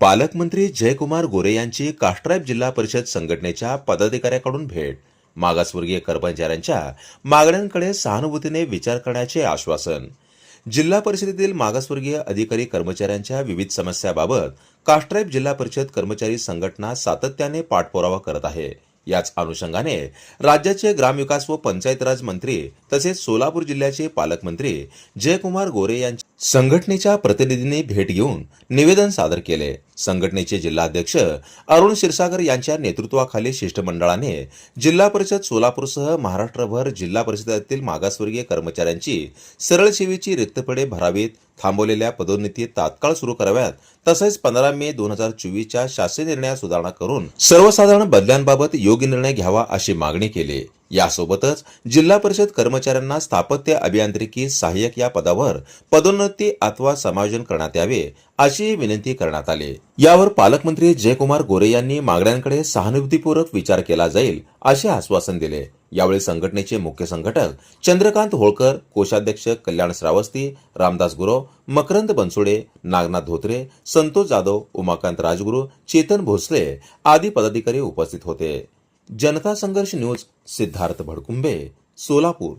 पालकमंत्री जयकुमार गोरे यांची काष्ट्राईब जिल्हा परिषद संघटनेच्या पदाधिकाऱ्याकडून भेट. मागासवर्गीय कर्मचाऱ्यांच्या मागण्यांकडे सहानुभूतीने विचार करण्याचे आश्वासन. जिल्हा परिषदेतील मागासवर्गीय अधिकारी कर्मचाऱ्यांच्या विविध समस्याबाबत काष्ट्राईब जिल्हा परिषद कर्मचारी संघटना सातत्याने पाठपुरावा करत आहे. याच अनुषंगाने राज्याचे ग्रामविकास व पंचायत राज मंत्री तसेच सोलापूर जिल्ह्याचे पालकमंत्री जयकुमार गोरे यांच्या संघटनेच्या प्रतिनिधींनी भेट घेऊन निवेदन सादर केले. संघटनेचे जिल्हाध्यक्ष अरुण क्षीरसागर यांच्या नेतृत्वाखाली शिष्टमंडळाने जिल्हा परिषद सोलापूरसह महाराष्ट्रभर जिल्हा परिषदेतील मागासवर्गीय कर्मचाऱ्यांची सरळ सेवेची रिक्तपडे भरावीत थांबवलेल्या पदोन्नती तात्काळ सुरू कराव्यात तसेच पंधरा मे दोन हजार चोवीसच्या शासन निर्णयात सुधारणा करून सर्वसाधारण बदल्यांबाबत योग्य निर्णय घ्यावा अशी मागणी केली. यासोबतच जिल्हा परिषद कर्मचाऱ्यांना स्थापत्य अभियांत्रिकी सहाय्यक या पदावर पदोन्नती अथवा समायोजन करण्यात यावे अशी विनंती करण्यात आली. यावर पालकमंत्री जयकुमार गोरे यांनी मागण्यांकडे सहानुभूतीपूर्वक विचार केला जाईल असे आश्वासन दिले. यावेळी संघटनेचे मुख्य संघटक चंद्रकांत होळकर कोषाध्यक्ष कल्याण श्रावस्ती रामदास गुरव मकरंद बनसुडे नागनाथ धोत्रे संतोष जाधव उमाकांत राजगुरू चेतन भोसले आदी पदाधिकारी उपस्थित होते. जनता संघर्ष न्यूज सिद्धार्थ भडकुंबे सोलापूर.